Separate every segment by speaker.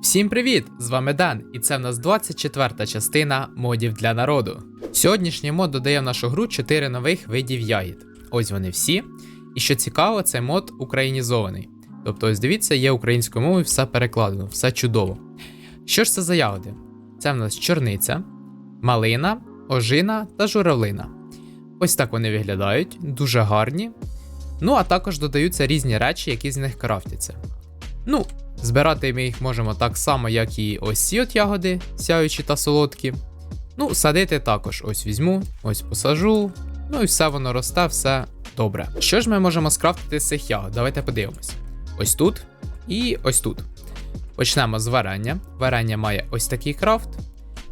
Speaker 1: Всім привіт! З вами Дан, і це в нас 24 частина модів для народу. Сьогоднішній мод додає в нашу гру 4 нових видів ягід. Ось вони всі. І що цікаво, цей мод українізований. Тобто, ось дивіться, є українською мовою, все перекладено, все чудово. Що ж це за ягоди? Це в нас чорниця, малина, ожина та журавлина. Ось так вони виглядають, дуже гарні. Ну, а також додаються різні речі, які з них крафтяться. Ну, збирати ми їх можемо так само, як і ось ці от ягоди, сяючі та солодкі. Ну, садити також ось візьму, ось посажу. Ну і все воно росте, все добре. Що ж ми можемо скрафтити з цих ягод? Давайте подивимось. Ось тут і ось тут. Почнемо з варення. Варення має ось такий крафт.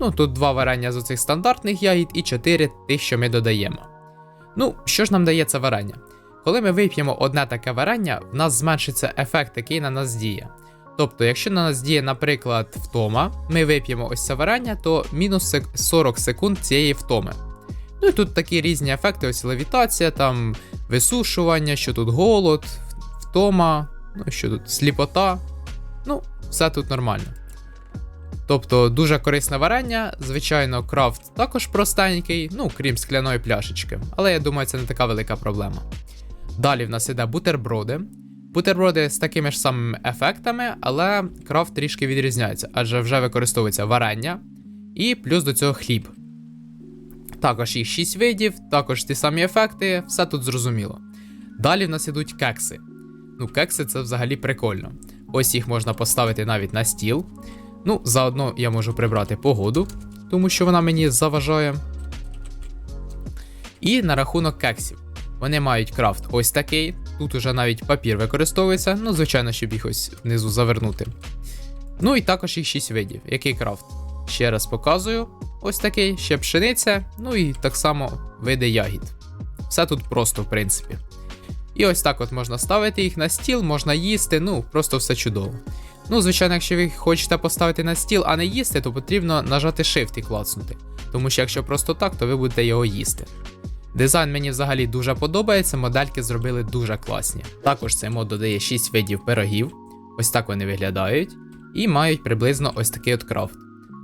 Speaker 1: Ну, тут два варення з оцих стандартних ягід і чотири тих, що ми додаємо. Ну, що ж нам дає це варення? Коли ми вип'ємо одне таке варення, в нас зменшиться ефект, який на нас діє. Тобто, якщо на нас діє, наприклад, втома, ми вип'ємо ось це варення, то мінус 40 секунд цієї втоми. Ну і тут такі різні ефекти, ось левітація, там висушування, що тут голод, втома, ну що тут сліпота. Ну, все тут нормально. Тобто дуже корисне варення, звичайно, крафт також простенький, ну крім скляної пляшечки, але я думаю, це не така велика проблема. Далі в нас іде бутерброди. Бутерброди з такими ж самими ефектами, але крафт трішки відрізняється, адже вже використовується варення і плюс до цього хліб. Також їх 6 видів, також ті самі ефекти, все тут зрозуміло. Далі в нас ідуть кекси. Ну, кекси це взагалі прикольно. Ось їх можна поставити навіть на стіл. Ну, заодно я можу прибрати погоду, тому що вона мені заважає. І на рахунок кексів. Вони мають крафт ось такий. Тут уже навіть папір використовується, ну, звичайно, щоб їх ось внизу завернути. Ну і також їх 6 видів. Який крафт? Ще раз показую. Ось такий, ще пшениця, ну і так само види ягід. Все тут просто, в принципі. І ось так от можна ставити їх на стіл, можна їсти, ну, просто все чудово. Ну, звичайно, якщо ви хочете поставити на стіл, а не їсти, то потрібно нажати Shift і клацнути. Тому що якщо просто так, то ви будете його їсти. Дизайн мені взагалі дуже подобається, модельки зробили дуже класні. Також цей мод додає 6 видів пирогів, ось так вони виглядають, і мають приблизно ось такий от крафт.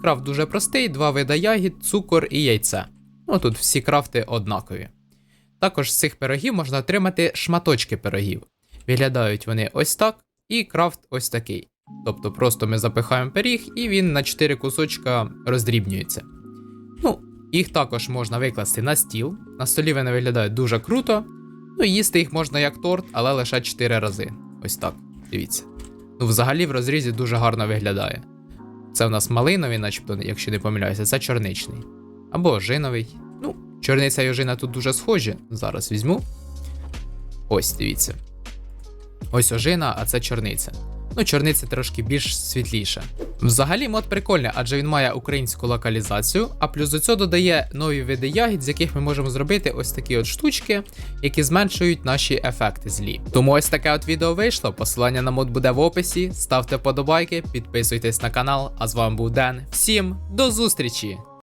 Speaker 1: Крафт дуже простий, два вида ягід, цукор і яйце. Ну тут всі крафти однакові. Також з цих пирогів можна отримати шматочки пирогів. Виглядають вони ось так, і крафт ось такий. Тобто просто ми запихаємо пиріг і він на 4 кусочка роздрібнюється. Їх також можна викласти на стіл. На столі вони виглядають дуже круто. Ну, їсти їх можна як торт, але лише 4 рази. Ось так. Дивіться. Ну, взагалі в розрізі дуже гарно виглядає. Це в нас малиновий, начебто, якщо не помиляюся, це чорничний. Або ожиновий. Ну, чорниця і ожина тут дуже схожі. Зараз візьму. Ось, дивіться. Ось ожина, а це чорниця. Ну, чорниця трошки більш світліша. Взагалі мод прикольний, адже він має українську локалізацію, а плюс до цього додає нові види ягід, з яких ми можемо зробити ось такі от штучки, які зменшують наші ефекти злі. Тому ось таке от відео вийшло. Посилання на мод буде в описі. Ставте подобайки, підписуйтесь на канал. А з вами був Ден. Всім до зустрічі!